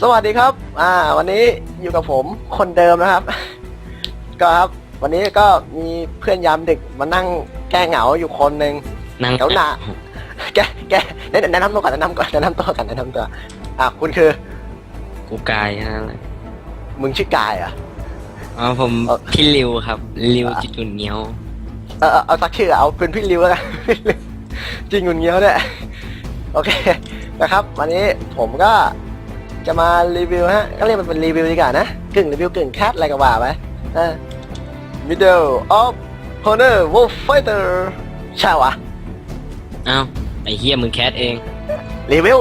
สวัสดีครับ อ่า วันนี้อยู่กับผมคนเดิมนะครับ ก็ครับ วันนี้ก็มีเพื่อนยามดึกมานั่งแก้เหงาอยู่คนหนึ่งนั่งเดี๋ยวหนาแกแกแนะแนะนำตัวก่อนแนะนำก่อนแนะนำตัวก่อนแนะนำตัว อะคุณคือ กูกายนั่นแหละมึงชื่อกายเหรอะ อ๋อผมเอ่อ พี่ริวครับริวจิตจุนเงี้ยวเออเออเอาสักชื่อเอาเป็นพี่ริวแล้วกันจริงหุ่นเงี้ยวเนี่ยโอเคนะครับ วันนี้ผมก็ จะมารีวิวฮะ ก็เรียกมันเป็นรีวิวดีกว่านะ กึ่งรีวิวกึ่งแคสอะไรก็ว่าไปเออ Middle of Honor Wolf Fighter ใช่วะอ้าวไอ้เฮียมึงแคสเอง รีวิว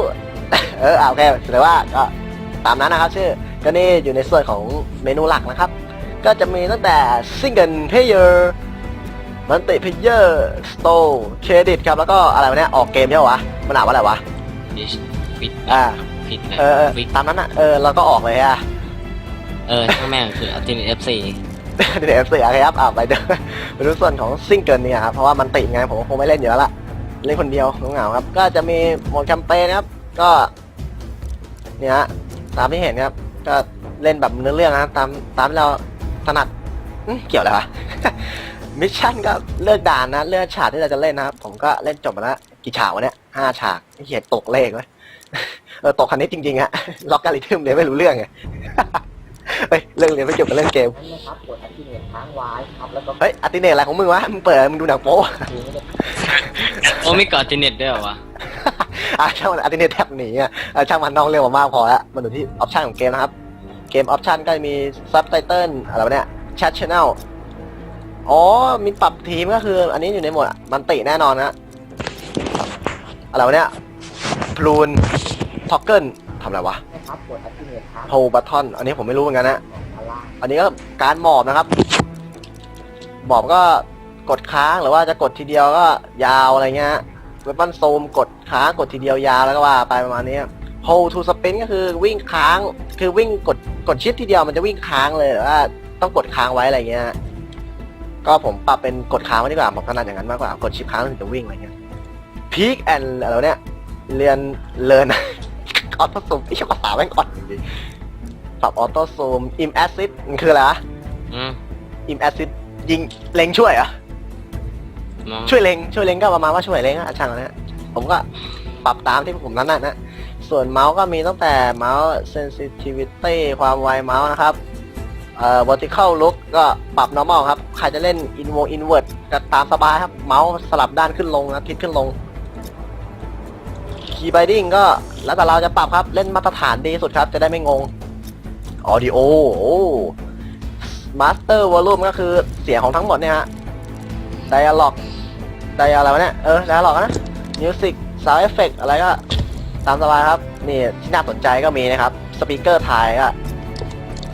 เอออะโอเคแสดงว่าก็ตามนั้นนะครับชื่อ ก็นี่อยู่ในส่วนของเมนูหลักนะครับ ก็จะมีตั้งแต่ Single Player Multi Player Store Credit ครับ แล้วก็อะไรวะเนี่ย ออกเกมใช่ปะวะ มันอ่านว่าอะไรวะฟิชฟิตอ่า ฟิตเออเออฟิตตามนั้นอะ เออเราก็ออกเลยอะเออช่างแม่งคืออัลติเอฟซีเดี๋ยวเสียครับอ่าไปเดินไปดูส่วนของซิงเกิลเนี่ยครับเพราะว่ามันติดไงผมก็คงไม่เล่นอยู่แล้วล่ะเล่นคนเดียวเหงาๆครับ ก็จะมีโหมดแคมเปญนะครับ ก็เนี่ยฮะตามที่เห็นครับ ก็เล่นแบบเนื้อเรื่องนะครับตามตามที่เราถนัดอื้อเกี่ยวอะไรวะมิชชั่นก็เลือกด่านนะ เลือกฉากที่เราจะเล่นนะครับ ผมก็เล่นจบมาแล้วกี่ฉากวะเนี่ยห้าฉากไม่เขียนตกเลขไว้ย เออตกคันนี้จริงๆฮะล็อกการิทึมเลยนไม่รู้เรื่องไงเฮ้ยเรื่องเรียนไม่เกี่ยวกับเรื่องเกมนั้นนะครับกด activate ค้างไว้ครับแล้วก็เฮ้ยอัติเนตอะไรของมึงวะมึงเปิดมึงดูหนังโป๊ดูไม่ได้โอ้ไม่กอดติเน็ตด้วยเหรอวะอะช่างมันอัติเนตแท็บหนีอะเออช่างมันน้องเร็วมากพอแล้วมันอยู่ที่ออปชันของเกมนะครับ เกมออปชันก็จะมีซับไตเติลอะไรวะเนี่ยแชทชแนลอ๋อมีปรับทีมก็คือ อันนี้อยู่ในโหมดมันติแน่นอนนะอะไรวะเนี่ย พลูนท็อกเกิลทำอะไรวะนะครับกด activate ค้างโพบัตทอนอันนี้ผมไม่รู้เหมือนกันนะ ข้างล่างอันนี้ก็การหมอบนะครับ หมอบก็กดค้างหรือว่าจะกดทีเดียวก็ยาวอะไรเงี้ยเวปันโซมกดค้างกดทีเดียวยาวแล้วก็ว่าไปประมาณนี้ hold to sprint ก็คือวิ่งค้าง คือวิ่งกดกดชิปทีเดียวมันจะวิ่งค้างเลยหรือว่าต้องกดค้างไว้อะไรเงี้ย ก็ผมปรับเป็นกดค้างไว้ดีกว่าผมถนัดอย่างนั้นมากกว่ากดชิปค้างถึงจะวิ่งอะไรเงี้ย peak and อะไรวะเนี่ย เรียนเรียนออโต้ซูมไอ้ชภาษาแม่งอ่อนจริงๆปรับออโต้ซูม im assist มันคืออะไรวะอืม im assist ยิงเล็งช่วยเหรอะมองช่วยเล็งช่วยเล็งก็ประมาณว่าช่วยเล็งอะช่างนะฮะผมก็ปรับตามที่ผมนั้นนะนะส่วนเมาส์ก็มีตั้งแต่เมาส์ sensitivity ความไวเมาส์นะครับ เอ่อ vertical look ก็ปรับ normal ครับ ใครจะเล่น invo invert ก็ตามสบายครับ เมาส์สลับด้านขึ้นลงนะทิศขึ้นลง key binding ก็แล้วแต่เราจะปรับครับเล่นมาตรฐานดีสุดครับ จะได้ไม่งง audio โอ้ master volume ก็คือเสียงของทั้งหมดเนี่ยฮะ dialog ไดอะไรวะเนี่ย เออ dialog นะ music sound effect อะไรก็ตามสบายครับ นี่ที่น่าสนใจก็มีนะครับสปีกเกอร์ไทยก็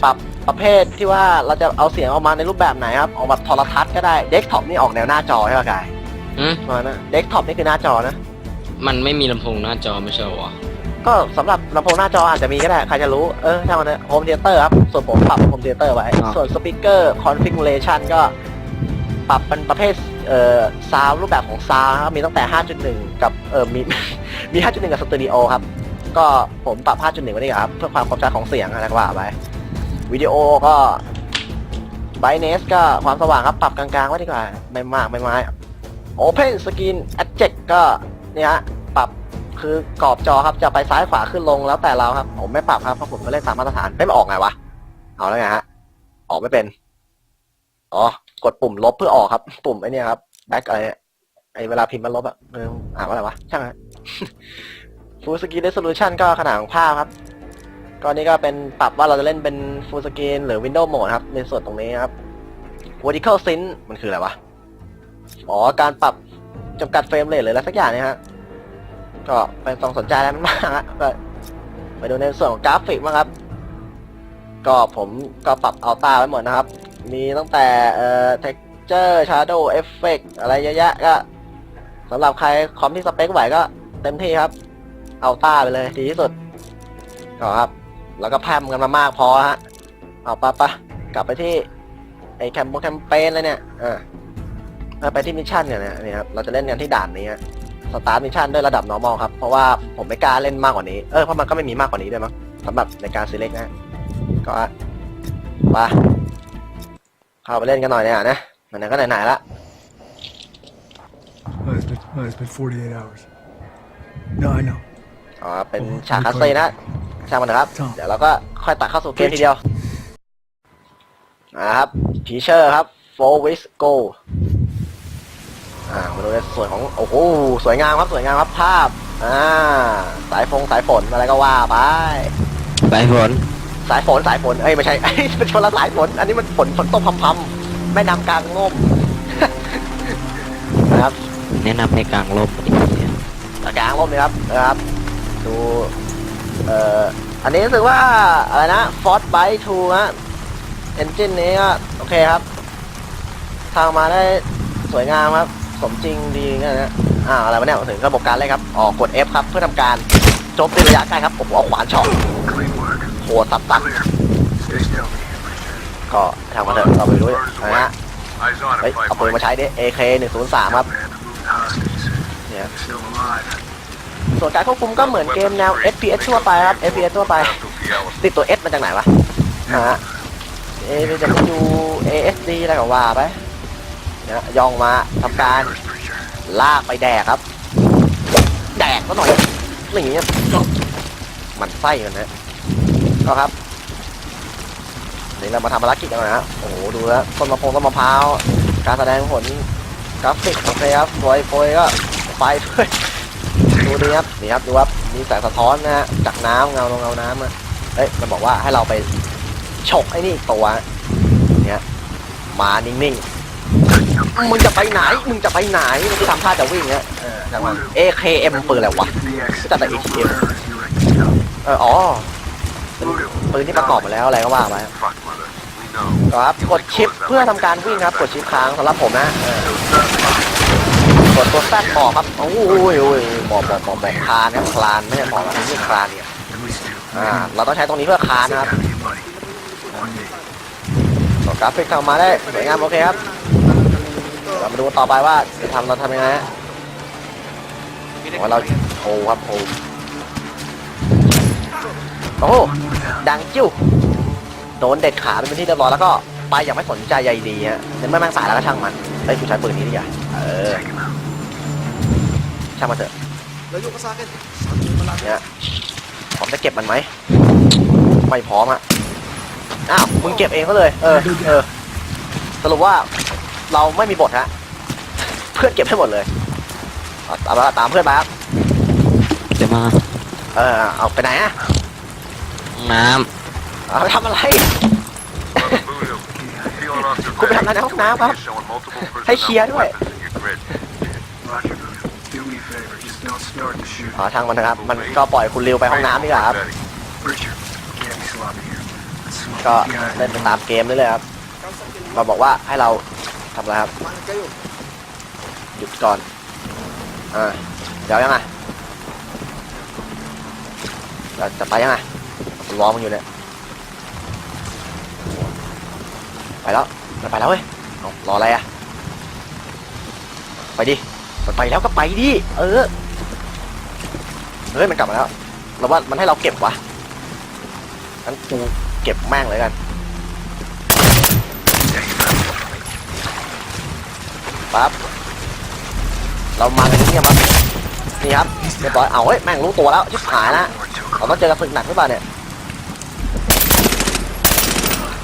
ปรับประเภทที่ว่าเราจะเอาเสียงออกมาในรูปแบบไหนครับ ออกแบบโทรทัศน์ก็ได้เดสก์ท็อปนี่ออกแนวหน้าจอใช่ไหมกายอืมมานะเดสก์ท็อปนี่คือหน้าจอนะ มันไม่มีลำโพงหน้าจอไม่ใช่เหรอวะก็สำหรับลำโพงหน้าจออาจจะมีก็ได้ ใครจะรู้ เออช่างมันนะโฮมเทเตอร์ครับ ส่วนผมปรับโฮมเทเตอร์ไว้ ส่วนสปีกเกอร์คอนฟิก r a t i o n ก็ ปรับเป็นประเภทเอ่อซาวรูปแบบของซาวครับ มีตั้งแต่ 5.1 กับเออมี มี 5.1 กับสตูดิโอครับ ก็ผมปรับ 5.1 ไว้ดีกว่าครับ เพื่อความคมชัดของเสียงอะไรก็ว่าไปวิดีโอก็ไบเนสก็ความสว่างครับ ปรับกลางๆไว้ดีกว่า ไม่มากไม่ไม้ Open Screen Adjust ก็เเนี่ยฮะปรับคือกรอบจอครับจะไปซ้ายขวาขึ้นลงแล้วแต่เราครับผมไม่ปรับครับเพราะผมก็เล่นตามมาตรฐานไม่ออกไงวะเอาแล้วไงฮะออกไม่เป็นอ๋อกดปุ่มลบเพื่อออกครับ ปุ่มไอ้นี่ครับแบ็กอะไรเนี่ยไอเวลาพิมพ์มันลบอะเอออ่านว่าอะไรวะช่างฮะ Full Screen Resolution ก็ขนาดของภาพครับก็นี่ก็เป็นปรับว่าเราจะเล่นเป็น Full Screen หรือ Windows Mode ครับ ในส่วนตรงนี้ครับ Vertical Sync มันคืออะไรวะอ๋อการปรับ จำกัดเฟรมเรทหรืออะไรสักอย่างเนี่ยฮะ ก็เป็นต้องสนใจอะไรมันมากฮะก็ไปดูในส่วนของกราฟิกบ้างครับ ก็ผมก็ปรับอัลต้าไว้หมดนะครับ มีตั้งแต่เอ่อ texture shadow effect อะไรเยอะแยะก็สำหรับใครคอมที่สเปคไหวก็เต็มที่ครับอัลต้าไปเลยดีที่สุดก็ครับ แล้วก็แพมกันมามากพอฮะ เอาปะปะกลับไปที่ไอแคมป์แคมเปญเลยเนี่ยอ่า เราไปที่มิชชั่นกันนะนี่ครับเราจะเล่นกันที่ด่านนี้สตาร์ทมิชชั่นด้วยระดับ normal ครับ เพราะว่าผมไม่กล้าเล่นมากกว่านี้ เออเพราะมันก็ไม่มีมากกว่านี้ด้วยมั้งสำหรับในการ select นะ ก็ไปเข้าไปเล่นกันหน่อยเนี่ยนะมันก็ไหนๆละ Oh, it's been, oh, it's been 48 hours. No, I know. อ๋อเป็นฉากคัสเซ่นะช่างมันนะครับ เดี๋ยวเราก็ค่อยตัดเข้าสู่เกมทีเดียวนะครับทีเชอร์ครับ four weeks go อ่ามาดูในส่วนของโอ้โหสวยงามครับสวยงามครับภาพอ่าสายฟงสายฝนอะไรก็ว่าไปสายฝนสายฝนสายฝนเอ้ยไม่ใช่เอ้ยเป็นคนละสายฝน อันนี้มันฝนฝนตกพรำๆแม่น้ำกลางร่มนะครับแนะนำให้กลางลมกลางร่มเลยครับนะครับดูเอ่ออันนี้รู้สึกว่าอะไรนะ Ford Bike 2ฮะเอนจินนี้ก็โอเคครับ ทางมาได้สวยงามครับ สมจริงดีเงี้ยนะอ่าอะไรวะเนี่ยถึงระบบการเล่นครับออกกด F ครับเพื่อทำการโจมตีระยะใกล้ครับโอ้โหเอาขวานช็อตโหสับตัดก็ทางมาเถอะเราไปดูนะฮะเฮ้ยเอาปืนมาใช้ดิ AK 103ครับ Man, the moving hostages. เนี่ยส่วนการควบคุมก็เหมือนเกมแนว FPS ทั่วไปครับ FPS ทั่วไป ติดตัว S มาจากไหนวะฮะเอะจะไปดู ASD อะไรก็ว่าไป นี่ยย่องมาทำการลากไปแดกครับ แดกก็หน่อยอย่างเงี้ยมันไส้กันนะก็ครับเดี๋ยวเรามาทำภารกิจกันหน่อยนะโอ้โหดูแล้วต้นมะพร้าวต้นมะพร้าวการแสดงผลกราฟิกโอเคครับสวยโปรยก็ไฟด้วยดูดีครับนี่ครับดูครับมีแสงสะท้อนนะฮะจากน้ำเงาลงเงาน้ำอะเอ้ยมันบอกว่าให้เราไปฉกไอ้นี่ตัวเนี่ยมานิ่งๆ มึงจะไปไหน มึงจะไปไหนมึงจะทำท่าจะวิ่งเนี่ยเออจังหวะ AKM ปืนอะไรวะ The exit. Got the ATM. Where is he ready to go? เอออ๋อเป็นปืนที่ประกอบมาแล้วอะไรก็ว่าไป Fuck, mother. We know. ก็ครับ กดชิปเพื่อทำการวิ่งครับ กดชิปค้างสำหรับผมนะเออกดตัวแซดบอกครับโอ้ยโอ้ยบอกบอกบอกบอกคลานครับคลานไม่ใช่บอกนะนี่คลานเนี่ย At least two. อ่าเราต้องใช้ตรงนี้เพื่อคลานนะครับ Down here, buddy. On me. กดกราฟิกทำมาได้สวยงามโอเคครับ เรามาดูต่อไปว่าจะทำเราทำยังไงฮะว่าเราโอ้ครับโอ้โอ้ดังจิ้วโดนเด็ดขาเป็นที่เรียบร้อยแล้วก็ไปอย่างไม่สนใจใยดีฮะเห็นไม่แม่งสายแล้วก็ช่างมันไอ้ยกูใช้ปืนนี้ดีกว่าเออช่างมันเถอะเนี่ยพร้อมจะเก็บมันไหมไม่พร้อมอะอ้าวมึงเก็บเองก็เลย เออเออสรุปว่า เราไม่มีบทฮะ เพื่อนเก็บให้หมดเลยเอาตามตามเพื่อนไปครับจะมาเออเอาไปไหนอะห้องน้เอาไปทำอะไร Voodoo. Feeling off your คุณไปทำอะไรในห้องน้ำครับ You're showing multiple ให้เคลียร์ด้วย weapons in your grid. Roger, Voodoo. Do me a favor. Just don't start the shoot. อ๋อช่างมันนะครับ มันก็ปล่อยคุณริวไปห้องน้ำดีกว่าครับ Preacher. Can't be sloppy here. Let's smoke ก็ these guys เล่น and ไป move. ตามเกมเรื่อยๆครับ เราบอกว่าให้เรา ทำอะไรครับหยุดก่อน อ่า เดี๋ยวยังไงเราจะไปยังไงรอมึงอยู่เนี่ย ไปแล้ว มันไปแล้วเว้ยเอารออะไรอะไปดิ มันไปแล้วก็ไปดิ เออ เฮ้ย มันกลับมาแล้ว เราว่ามันให้เราเก็บวะงั้นกูเก็บแม่งเลยกัน ปั๊บเรามากันที่นี่ครับนี่ครับเรียบร้อยเอาเฮ้ยแม่งรู้ตัวแล้วชิบหายแล้วเราต้องเจอกับศึกหนักหรือเปล่าเนี่ย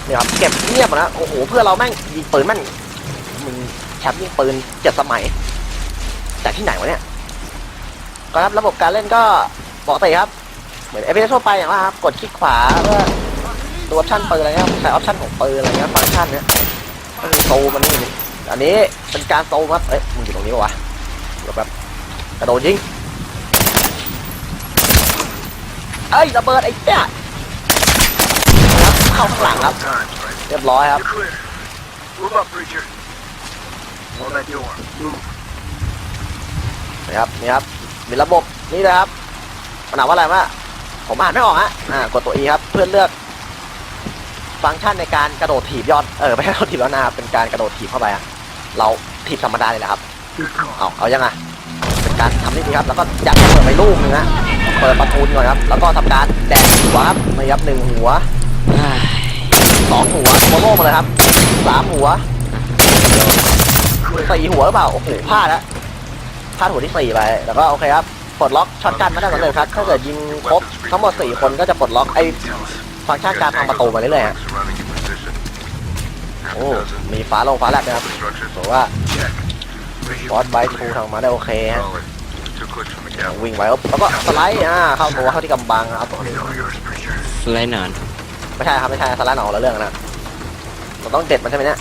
เนี่ยครับเก็บเงียบหมดนะโอ้โหเพื่อเราแม่งยิงปืนแม่งมึงแชมป์ยิงปืนเจ็ดสมัยจากที่ไหนวะเนี่ยก็ครับระบบการเล่นก็ปกติครับ เหมือนเอฟเอทั่วไปอย่างว่าครับกดคลิกขวาเพื่อดูออปชั่นปืนอะไรเงี้ยใช้ออปชั่นของปืนอะไรเงี้ยฟังก์ชันเนี้ยก็คือโซมันนี่ อันนี้เป็นการโซครับเอ้ยมึงอยู่ตรงนี้ปะวะเดี๋ยวแบบกระโดดยิงเอ้ยระเบิดไอ้เจ้าเข้าข้างหลังครับ เรียบร้อยครับนี่ครับ นี่ครับ มีระบบ นี่นะครับมันานว่าอะไรวะผมอ่านไม่ออกฮะ อ่า กดตัว E ครับ เพื่อเลือก ฟังก์ชันในการกระโดดถีบยอดเออไม่ใช่กระโดดถีบยอดหน้าครับเป็นการกระโดดถีบเข้าไปอะเราถีบธรรมดาเลยแหละครับ เอาเอายังไงเป็นการทำได้ดีครับ แล้วก็ยัดระเบิดไปลูกหนึงนะเปิดประตูก่อนครับ แล้วก็ทำการแดกหัวครับไม่ยับหนึ่งหัวสองหัวโมโล่มาเลยครับสามหัวสี่หัวหรือเปล่าโอ้โหพลาดแล้วพลาดหัวที่สี่ไป แล้วก็โอเคครับปลดล็อกช็อตกันไม่ได้สำเร็จครับ ถ้าเกิดยิงครบทั้งหมดสี่คนก็จะปลดล็อกไอ้ ฟังก์ชันการพังประตูมาเรื่อยๆฮะ Surrounding your position. Half โอ้ a dozen. มีฟ้าลงฟ้าแลบนะครับ Structure. ถือว่า Check. บอสไบทูทำมาได้โอเคฮะ Solid. Two clicks from the gap. วิ่งไว้แล้วก็สไลด์อ่าเข้าตัวเข้าที่กำบังครับ All yours, preacher. สไลด์หนอนไม่ใช่ครับไม่ใช่สไลด์หนองละเรื่องนะเราต้องเด็ดมันใช่ไหมเนี่ย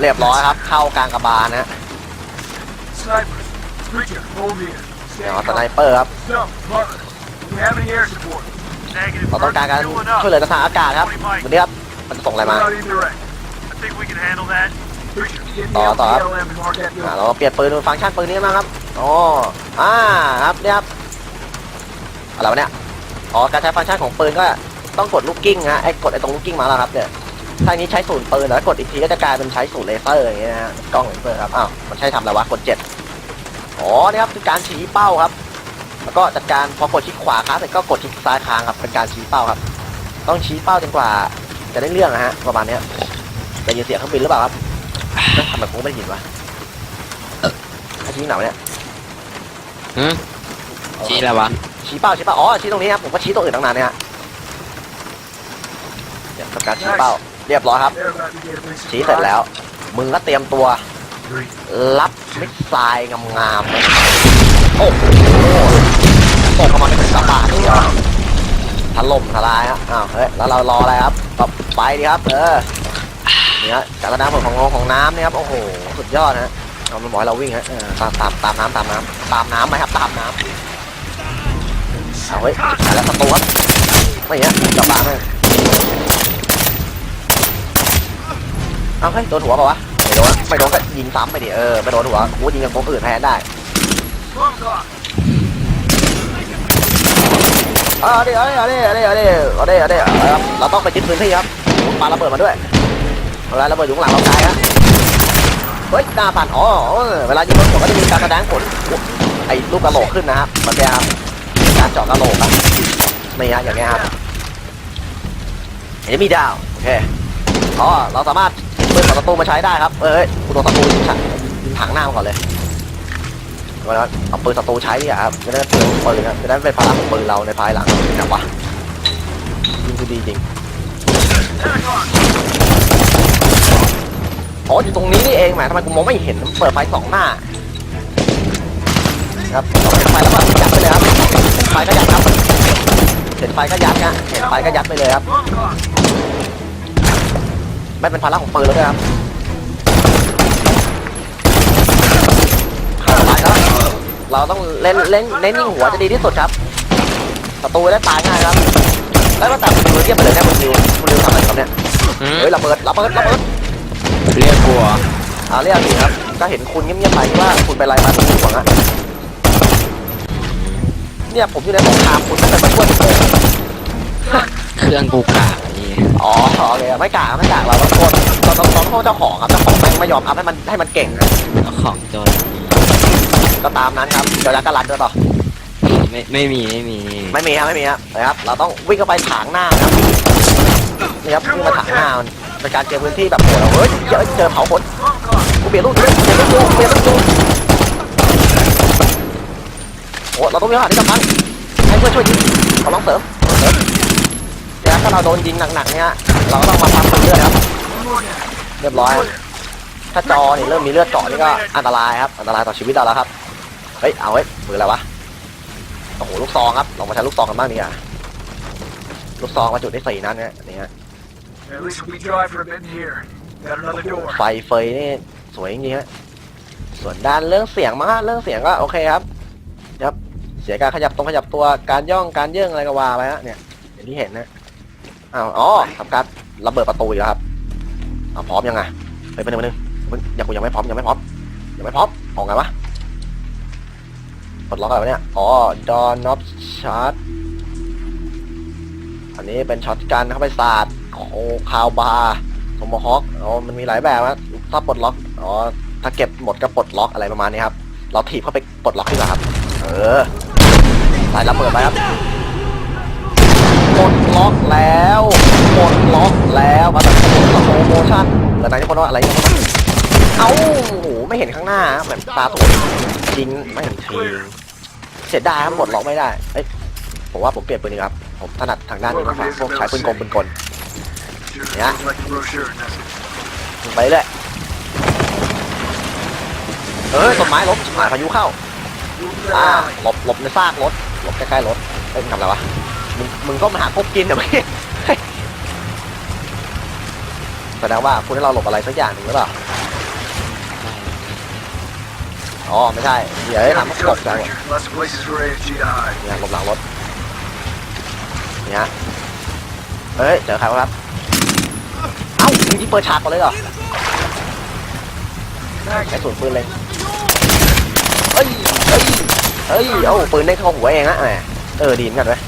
เรียบร้อยครับ เข้ากลางกระบาลนะ Snipers. Preacher, hold here. เดี๋ยว Stand สไน calm. เปอร์ครับ Stop, Marcus. We have any air support? Negative. เราต้องการการช่วยเหลือทางอากาศครับวันนี้ครับมันจะส่งอะไรมา We're not indirect. I think we can handle that. Preacher, get me ต่อ out ต่อ the ครับ LM and mark that อ่า building. เราเปลี่ยนปืนเป็นฟังก์ชันปืนนี้มาครับอ๋ออ่าครับเนี่ยครับอะไรวะเนี่ยอ๋อการใช้ฟังก์ชันของปืนก็ต้องกดลูกกิ้งฮะไอ้กดไอ้ตรงลูกกิ้งมาแล้วครับเนี่ยทางนี้ใช้ศูนย์ปืนแล้วกดอีกทีก็จะกลายเป็นใช้ศูนย์เลเซอร์อย่างเงี้ยนะฮะกล้องเลเซอร์ครับอ้าวมันใช้ทำอะไรวะกดเจ็ดอ๋อนี่ครับคือการชี้เป้าครับ แล้วก็จัดการพอกดคลิกขวาค้างเสร็จก็กดคลิกซ้ายค้างครับเป็นการชี้เป้าครับ ต้องชี้เป้าจนกว่า จะได้เรื่องนะฮะประมาณเนี้ยจะยินเสียงเครื่องบินหรือเปล่าครับเอ๊ะทำไมกูไม่ได้ยินวะให้ชี้หนาวะเนี่ยหืมชี้แล้ววะชี้เป้าชี้เป้าอ๋อชี้ตรงนี้ครับผมก็ชี้ตรงอื่นตั้งนานเนี่ยฮะเนี่ยทำการชี้เป้า เรียบร้อยครับ They're about to get a big ชี้เสร็จแล้วมึงก็เตรียมตัว Three. รับมิสไซล์งามๆเลยโอ้โห ตกเข้ามาในกระบะเดียวถล่มทลายฮะอ้าวเฮ้ยแล้วเรารออะไรครับต่อไปดีครับ เออเนี่ยจากระดับของของน้ำเนี่ยครับโอ้โหสุดยอดฮะเอามันบอกให้เราวิ่งฮะตามตามตามน้ำตามน้ำตามน้ำไหมครับตามน้ำเอาเฮ้ยแล้วศัตรูครับไม่เงี้ยกระบะแม่เอาเฮ้ยโดนหัวเปล่าวะไม่โดนไม่โดนก็ยิงซ้ำไปดิเออไม่โดนหัวกูยิงกับตัวอื่นแทนได้ เอาดิเอเดิเอเดิเอเดิเอเดิเอเดิเอาดิครับเราต้องไปยึดพื้นที่ครับปาระเบิดมาด้วยเวลาระเบิดอยู่หลังเราตายฮะเฮ้ยหน้าผ่านอ๋อเวลายิงรถผมก็จะมีการแสดงผลไอ้ลูกกระโหลกขึ้นนะครับมันจะการเจาะกระโหลกครับนี่ฮะอย่างเงี้ยครับเอ็มีดาวโอเคอ๋อเราสามารถเปิดประตูมาใช้ได้ครับเอ้ยกูโดนประตูถังหน้ามาก่อนเลย เวลาเอาปืนศัตรูใช้อะครับจะได้เปลืองปืนครับจะได้เป็นพลังของปืนเราในภายหลังนะวะยิงคือดีจริงอ๋ออยู่ตรงนี้นี่เองแหมทำไมกูมองไม่เห็นเปิดไฟสองหน้าครับเราเห็นไฟแล้วก็ยัดไปเลยครับไฟก็ยัดครับเห็นไฟก็ยัดนะเห็นไฟก็ยัดไปเลยครับไม่เป็นภาระของปืนแล้วด้วยครับเข้าไปแล้ว เราต้องเล่นเล่นเน้นยิงหัวจะดีที่สุดครับศัตรูได้ตายง่ายครับแล้วก็ตัดมือเทียบไปเลยเนี่ยคุณดิวคุณดิวทำอะไรครับเนี่ยหืมเฮ้ยระเบิดระเบิดระเบิดเรียกกูเหรอเอาเรียกสิครับก็เห็นคุณเงียบๆไปว่าคุณเป็นอะไรมาคุณห่วงอะเนี่ยผมอยู่ในสงครามคุณไม่เคยมาช่วยผมเลยเครื่องกูกากนี่อ๋อโอเคไม่กล้าไม่กล้าเราต้องโทษเราต้องต้องโทษเจ้าของครับเจ้าของแม่งไม่ยอมอัพให้มันให้มันเก่งอะเอาของโจร ก็ตามนั้นครับเดี๋ยวจะกระลันด้วยเปล่าไม่ไม่มีไม่มีไม่มีครับไม่มีครับนะครับ เราต้องวิ่งเข้าไปถางหน้านะครับนี่ครับวิ่งมาถางหน้ามันเป็นการเจอพื้นที่แบบโหดเฮ้ยเจอเจอเผาขน Smoke off. กูเปลี่ยนลูกเปลี่ยนลูกกูเปลี่ยนลูกกูโอ้เราต้องมีหาที่สำคัญให้เพื่อนช่วยยิงขอลองเสริมเสริมเดี๋ยวถ้าเราโดนยิงหนักๆเนี่ยเราก็ต้องมาปั๊มเลือดครับ One more down. เรียบร้อย ถ้าจอนี่เริ่มมีเลือดเจาะนี่ก็อันตรายครับ อันตรายต่อชีวิตเราแล้วครับ เฮ้ย เอาเว้ยมืออะไรวะ โอ้โห ลูกซองครับ ลองมาใช้ลูกซองกันบ้างดีกว่าลูกซองมาจุดได้สี่นัดเนี่ยนี่ฮะ At least we'll be dry for a bit in here. Got another door. ไฟเฟยนี่สวยจริงๆฮะ ส่วนด้านเรื่องเสียงมั้งฮะเรื่องเสียงก็โอเคครับ ครับ เสียการขยับตรงขยับตัว การย่อง การเยื่องอะไรก็ว่าไปฮะ เนี่ยอย่างที่เห็นนะ อ้าว อ๋อทำการระเบิดประตูอีกแล้วครับเอาพร้อมยังไงเฮ้ยไปหนึ่งไปหนึ่งมึงยังกูยังไม่พร้อมยังไม่พร้อมยังไม่พร้อมออกไงวะ ปลดล็อกอะไรวะเนี่ย อ๋อ ดอนน็อปชาร์ตอันนี้เป็นช็อตกันเข้าไปสาดโคคาวบาร์โทมฮอคอ๋อ มันมีหลายแบบนะถ้าปลดล็อก อ๋อ ถ้าเก็บหมดก็ปลดล็อกอะไรประมาณนี้ครับ เราถีบเข้าไปปลดล็อกดีกว่าครับ เออใส่ระเบิดไปครับหมดล็อกแล้วหมดล็อกแล้วมาแบบสโลโมชั่นเหลือไหนที่คนว่าอะไรกันบ้างเอ้าโอ้โหไม่เห็นข้างหน้าเหมือนตาตัวจริงไม่เห็นที เสียดายครับหมดล็อกไม่ได้เอ้ยผมว่าผมเปลี่ยนปืนดีครับ ผมถนัดทางด้านนี้มากกว่าพวกใช้ปืนกลปืนกล Sure, Yeah. looks like the brochure, doesn't it? ไปเลยเออต้นไม้ล้มายพายุเข้าอ่าหลบหลบในซากรถหลบใกล้ๆรถเอ้ยมึงทำอะไรวะมึงมึงก็มาหากบกินเหรอพี่แสดงว่าคุณให้เราหลบอะไรสักอย่างหนึ่งหรือเปล่า อ๋อไม่ใช่เดี๋ยวให้ทำให้ good ตกใจหมด Preacher. Lots of places for AFG to hide. เนี่ยหลบหลังรถเนี่ยเฮ้ยเจอใครวะครับเอ้ามึงที่เปิดฉากก่อนเลยเหรอใช้ส่วนปืนเลยเฮ้ยเฮ้ยเฮ้ยเอ้าปืนได้เข้าหัวเองนะแหมเออดีนกันเว้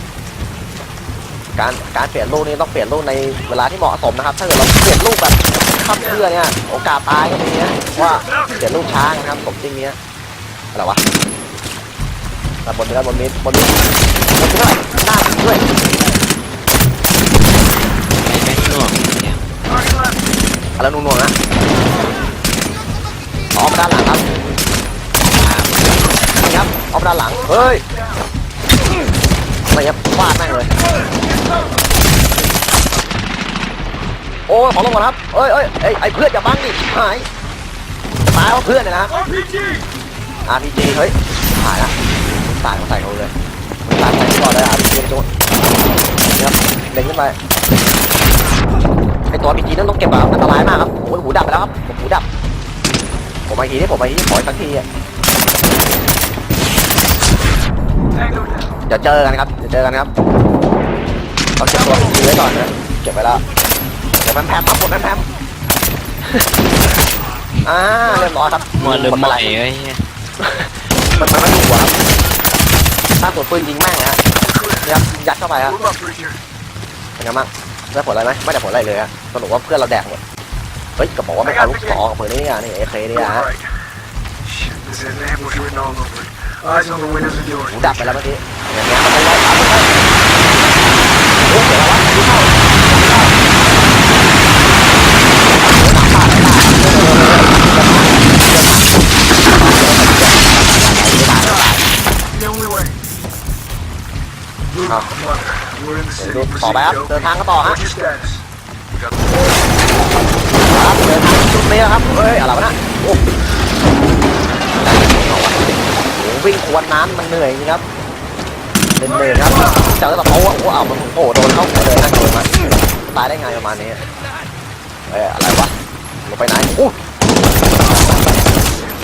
การการเปลี่ยนลูกนี่ต้องเปลี่ยนลูกในเวลาที่เหมาะสมนะครับถ้าเกิดเราเปลี่ยนลูกแบบข้ามเพื่อเนี่ยโอกาสตายก็มีนะว่าเปลี่ยนลูกช้านะครับสมจริงเนี้ย อะไรวะแต่บนเรือบนมิดบนมิดบนมิดเท่าไหร่หน้าด้วยไม่ไม่หน่วงเนี่ยอะไรนุ่นๆนะออกมาด้านหลังครับตามนี่ครับออกมาด้านหลังเฮ้ยไม่ครับฟาดแม่งเลยโอ้ยขอลงก่อนครับเอ้ยเอ้ยเอ้ยไอ้เพื่อนอย่าบังดิหายตายเพราะเพื่อนเนยนะครับ RPG! RPG เฮ้ยหายละสายเขาใส่เขาเลยมันสายใส่ก่อนเลย RPG โจนนี่ครับเล็งขึ้นไปไอตัว RPG นั่นต้องเก็บแบบอันตรายมากครับโอ้ยหูดับไปแล้วครับผมหูดับ ผมมาอีกทีนี่ผมมาอีกทีขออีกสักทีอะ Tango down. เดี๋ยวเจอกันครับเดี๋ยวเจอกันครับต้องเก็บตัว RPG ไว้ก่อนนะเก็บไว้แล้วเดี๋ยวแพมแพมครับกดแพมแพมอ่าเรียบร้อยครับมัวลืมใหม่แล้วเอ้ย มันมันไม่ถูกครับถ้าตัวปืนยิงแม่งนะฮะนี่ครับยัดเข้าไปครับ Move up, Preacher. เป็นไงบ้างได้ผลอะไรไหมไม่ได้ผลอะไรเลยอะสรุปว่าเพื่อนเราแดกหมด เฮ้ยก็บอกว่าไม่เอาลูกสองกับปืนนี่อะนี่เอเคนี่ All อะ right. Shit, this has an ambush written all over it. Eyes on the windows and doors. หูดับไปแล้วเมื่อกี้อย่างเงี้ยมันต้องไล่ตามไป ต่อไปครับเดินทางกันต่อฮะครับเดินทางจุดนี้ครับเฮ้ยอะไรวะนะโอ้โหวิ่งควนน้ำมันเหนื่อยจริงครับเดินเดินครับเจอแบบโอ้โหโอ้โหมันโอ้โหโดนเข้าหัวเลยนะโดนมาตายได้ไงประมาณนี้เอ้ยอะไรวะลงไปไหนโอ้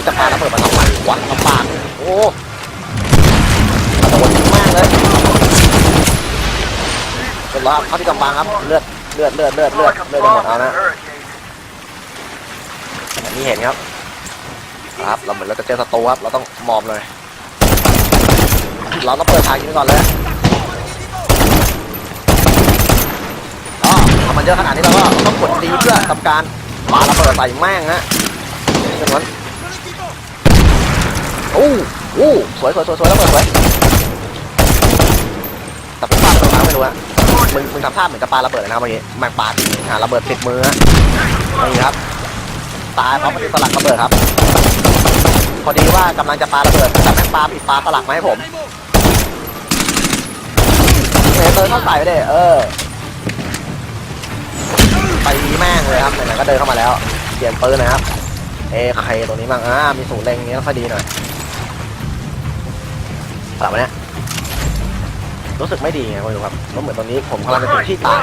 จะพาระเบิดมาทำไมวะลำบากโอ้กระโดดยิงมากเลย เรียบร้อยครับเข้าที่กำบังครับเลือดเลือดเลือดเลือดเลือดเลือดหมดเอานะอันนี้เห็นครับครับเราเหมือนเราจะเจอศัตรูครับเราต้องมอบเลย เราต้องเปิดทางยิงก่อนเลยอ๋อทำมันเยอะขนาดนี้เราก็ต้องกดดีเพื่อทำการปาระเบิดใส่แม่งฮะเป็นวันอู้อู้สวยสวยสวยสวยระเบิดสวยแต่ผมปาระเบิดมาไม่รู้อะ มึงมึงทำท่าเหมือนจะปาระเบิดเลยนะครับเมื่อกี้แม่งปาติดหาระเบิดติดมือนี่ครับตายเพราะมันสลักระเบิดครับพอดีว่ากำลังจะปาระเบิดแต่แม่งปาผิดปาสลักมาให้ผมเออเติร์เข้าใส่ไปเด้เออไปแม่งเลยครับไหนๆก็เดินเข้ามาแล้วเปลี่ยนปืนนะครับเอเครตัวนี้บ้างอ่ามีสูตรเล็งอย่างนี้ค่อยดีหน่อยอะไรวะเนี่ย รู้สึกไม่ดีไงคุณดูครับก็เหมือนตอนนี้ผมกำลังจะถึงที่ตาย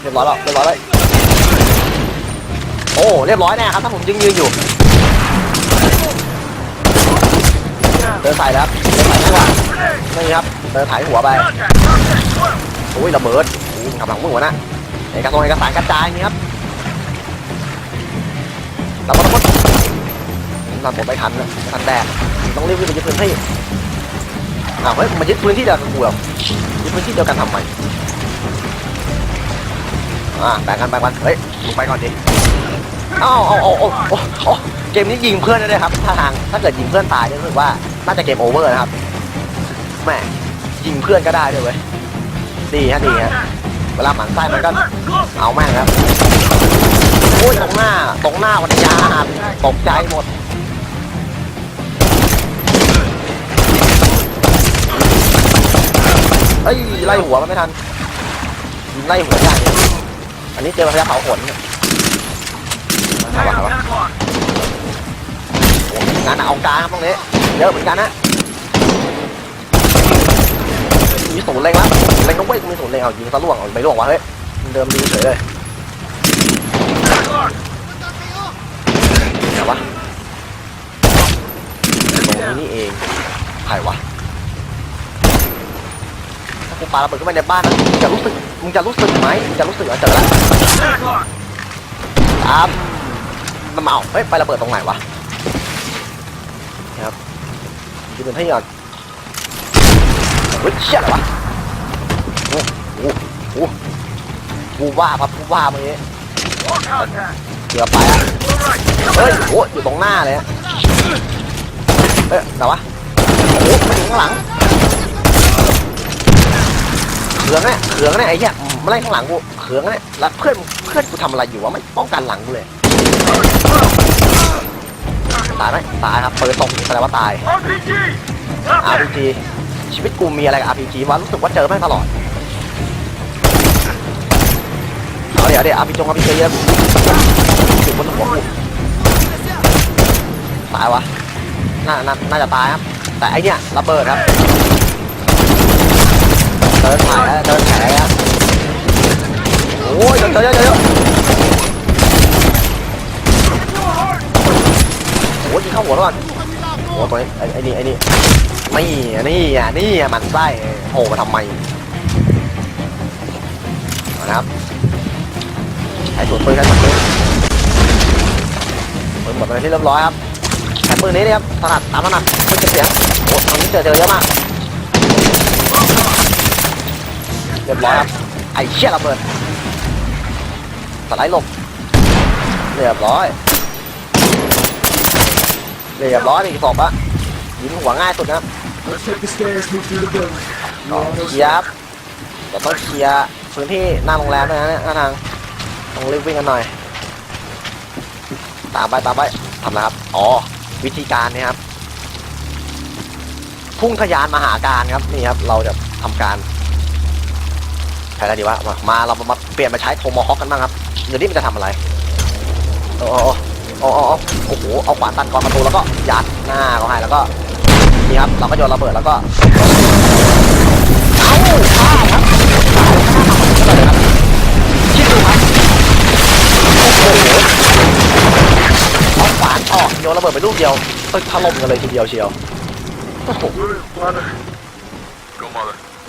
เรียบร้อยแล้วเรียบร้อยแล้วโอ้เรียบร้อยแน่ครับถ้าผมยืนยืนอยู่เดินใส่แล้วเดินใส่หัวนี่ครับเดินถ่ายหัวไปโอ้ยระเบิดกำลังมึงหัวนะเอกสารเอกสารกระจายนี่ครับเราก็ต้อง ตอนผมไปทันนะทันแดกต้องรีบวิ่งไปยึดพื้นที่อ้าวเฮ้ยมายึดพื้นที่เดียวกันกูเหรอยึดพื้นที่เดียวกันทำไมอ่าแบ่งกันแบ่งกันเฮ้ยมึงไปก่อนดิอ้าวเอาเอาเอาเอาเอาเกมนี้ยิงเพื่อนได้เลยครับถ้าทางถ้าเกิดยิงเพื่อนตายเนี่ยรู้สึกว่าน่าจะเกมโอเวอร์นะครับแหมยิงเพื่อนก็ได้ด้วยเว้ยดีฮะดีฮะเวลาหมันไส้มันก็เอาแม่งครับโอ้ยตรงหน้าตรงหน้าวันยานตกใจหมด เอ้ยไล่หัวมันไม่ทันไล่หัวได้เลยอันนี้เจอพยาเผาขนเนี่ยเอาวะงานเอาการครับตรงนี้เยอะเหมือนกันนะมีศูนย์เล็งแล้วเล็งต้องเว้ยมีศูนย์เล็งเอายิงซะล่วงเอาไม่ล่วงวะเฮ้ยเดิมดีเฉยเลยไหนวะตรงนี้นี่เองใครวะ กูปาระเบิดเข้าไปในบ้านนะมึงจะรู้สึกมึงจะรู้สึกไหมมึงจะรู้สึกเจอแล้ว Ten o'clock. ตามมันมาเอาเฮ้ยไประเบิดตรงไหนวะครับดูเป็นที่ก่อนเฮ้ยเชี่ยอะไรวะโอ้โหโอ้โหกูว่าครับกูว่าเมื่อกี้เกือบไปอะเฮ้ยโอ้อยู่ตรงหน้าเลยอะเอ้ยแต่วะโอ้โหมันอยู่ข้างหลัง เขืองเนี่ยเขืองเนี่ยไอ้เหี้ยมาไล่ข้างหลังกูเขืองเนี่ยแล้วเพื่อนเพื่อนกูทำอะไรอยู่วะไม่ป้องกันหลังกูเลยตายไหมตายครับเปิดตกแสดงว่าตาย RPG. Up there. RPG ชีวิตกูมีอะไรกับ RPG วะรู้สึกว่าเจอแม่งตลอดเอาเดี๋ยวเดี๋ยว RPG จง RPG เยอะถึงบนหัวกูตายวะน่าน่าน่าจะตายครับ แต่ไอเนี้ยระเบิดครับเดินถ่ายแล้วเดินแผลครับโอ้ยเจอเยอะเยอะเยอะโอ้ยเข้าหัวแล้วก่อนโอ้ตัวนี้ไอ้ไอ้นี่ไอ้นี่นี่นี่อะนี่อะมันไส้โผล่มาทำไมนะครับใช้ส่วปืนใช้ส่วนปืนปืนหมดไปที่เรียบร้อยครับใช้ปืนนี้นะครับถนัดตามถนัดปืนเก็บเสียงโอ้ตอนนี้เจอเจอเยอะมาก เรียบร้อยครับไอ้เชี่ยระเบิดสไลด์ลบเรียบร้อยเรียบร้อยอีกศพอะยิงหัวง่ายสุดนะครับ Let's take the stairs, move through the building. ก็เคลียร์ครับเดี๋ยวต้องเคลียร์พื้นที่หน้าโรงแรมนะเนี่ยหน้าทางต้องรีบวิ่งกันหน่อย ตามไปตามไปทำนะครับ อ๋อ วิธีการนี่ครับ พุ่งทะยานมาหาการครับนี่ครับ เราจะทำการ ใช้อะไรดีวะมามาเรามาเปลี่ยนมาใช้โทมฮอคกันบ้างครับเดี๋ยวนี้มันจะทำอะไรโอ้โหโอ้โหโอ้โหเอาขวานตันก่อนประตูแล้วก็ยัดหน้าเขาให้แล้วก็นี่ครับเราก็โยนระเบิดแล้วก็เอาพลาครับพลาเลยครับคิดดูครับโอ้โหเอาขวานออกโยนระเบิดไปลูกเดียวตึกถล่มกันเลยทีเดียวเชียวโอ้โห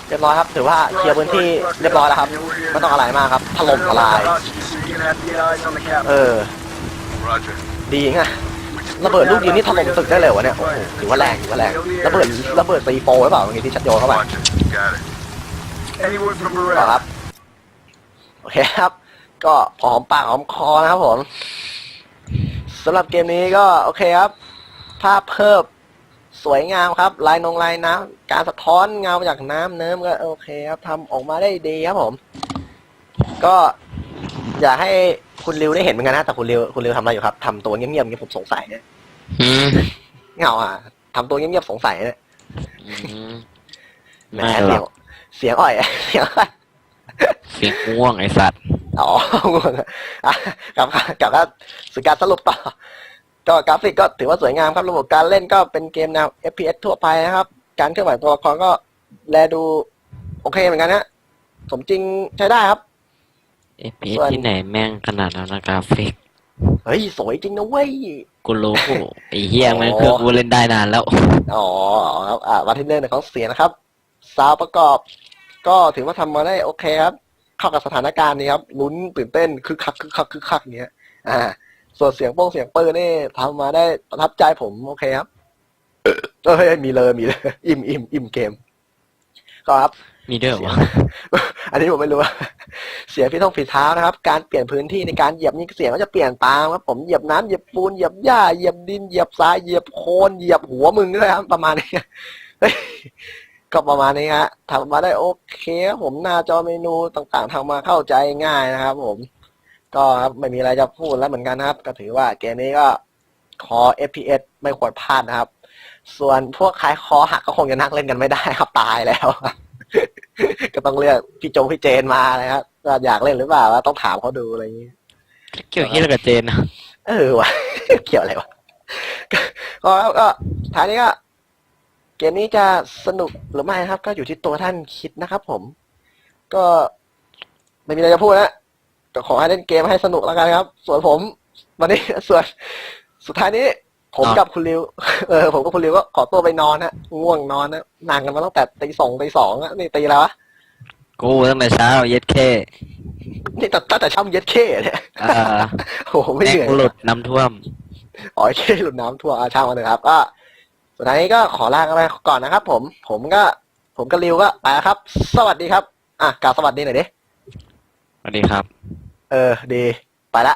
เรียบร้อยครับ ถือว่าเคลียร์พื้นที่เรียบร้อยแล้วครับไม่ต้องอะไรมากครับถล่มทลาย เออ ดีไงระเบิดลูกเดีนี่ถล่มตึกได้เลยวะเนี่ยโอ้โหถือว่าแรงถือว่าแรงระเบิดระเบิดตีโฟหรือเปล่าเมื่อกี้ที่ชัดโยนเข้าไปครับโอเคครับ ก็หอมปากหอมคอนะครับผมสำหรับเกมนี้ก็โอเคครับ ภาพเพิ่ม สวยงามครับ ลายนงลายน้ำการสะท้อนเงาจากน้ำเนิ้มก็โอเคครับทำออกมาได้ดีครับผม ก็อยากให้คุณริวได้เห็นเหมือนกันนะแต่คุณริวคุณริวทำอะไรอยู่ครับทำตัวเงียบๆอย่างนี้ผมสงสัยเนี่ยอืมเหงาอะทำตัวเงียบๆสงสัยเนี่ยอืมแหมไม่หรเสียองกเสียงอ่อยเสียงอ่อยเสียงง่วงไอสัตว์ อ๋ออะกลับกลับก็สู่การสรุปต่อ ก็กราฟิกก็ถือว่าสวยงามครับ ระบบการเล่นก็เป็นเกมแนว FPS ทั่วไปนะครับ การเคลื่อนไหวตัวละครก็แลดูโอเคเหมือนกันนะสมจริงใช้ได้ครับเอพีส่วน ที่ไหนแม่งขนาดนั้นนะกราฟิกเฮ้ยสวยจริงนะเว้ย กูรู้ ไอเฮียแม่งอ๋อคือกูเล่นได้นานแล้ว อ๋อครับอ่าวันที่เล่นของเสียงนะครับซาวด์ประกอบ ก็ถือว่าทำมาได้โอเคครับ เข้ากับสถานการณ์นี้ครับลุ้นตื่นเต้นคึกคักคึกคักคึกคักเนี้ยอ่า ส่วนเสียงโป้งเสียงปืนนี่ทำมาได้ประทับใจผมโอเคครับเออเฮ้ยมีเลยมีเลยอิ่มอิ่มอิ่มเกมก็ครับมีด้วยเหรอวะอันนี้ผมไม่รู้ว่าเสียพี่ต้องฝีเท้านะครับ การเปลี่ยนพื้นที่ในการเหยียบนี่เสียงก็จะเปลี่ยนตามครับผมเหยียบน้ำเหยียบปูนเหยียบหญ้าเหยียบดินเหยียบทรายเหยียบโคลนเหยียบหัวมึงด้วยครับประมาณนี้เฮ้ยก็ประมาณนี้ฮะทำมาได้โอเคครับผมหน้าจอเมนูต่างๆทำมาเข้าใจง่ายนะครับผม ก็ครับไม่มีอะไรจะพูดแล้วเหมือนกันนะครับ ก็ถือว่าเกมนี้ก็คอ FPS ไม่ควรพลาดนะครับ ส่วนพวกขายคอหักก็คงจะนั่งเล่นกันไม่ได้ครับตายแล้ว ก็ต้องเรียกพี่จงพี่เจนมาเลยครับว่าอยากเล่นหรือเปล่าว่าต้องถามเขาดูอะไรอย่างนี้ เกี่ยวเฮียอะไรกับเจนนะเออวะ เกี่ยวอะไรวะก็ก็ก็ท้ายนี้ก็เกมนี้จะสนุกหรือไม่นะครับ ก็อยู่ที่ตัวท่านคิดนะครับผม ก็ไม่มีอะไรจะพูดนะ ก็ขอให้เล่นเกมให้สนุกแล้วกันครับ ส่วนผม วันนี้ส่วนสุดท้ายนี้ ผมกับคุณริวเออผมกับคุณริวก็ขอตัวไปนอนนะง่วงนอนนะนั่งกันมาตั้งแต่ตีสองตีสองอะนี่ตีแล้ววะกูตั้งแต่เช้าเย็ดเคนี่ตั้งแต่ช่ำเย็ดเข้เนี่ยอ่าโอ้โหไม่แม่เหนื่อยงหลุดน้ำท่วมอ๋อโอเคหลุดน้ำท่วมอาช่างมาเลยครับก็สุดท้ายนี้ก็ขอลากันไปก่อนนะครับ ผม ผมก็ ผมกับริวก็ไปแล้วครับ สวัสดีครับ อะกล่าวสวัสดีหน่อยดิสวัสดีครับ เออดี ไปละ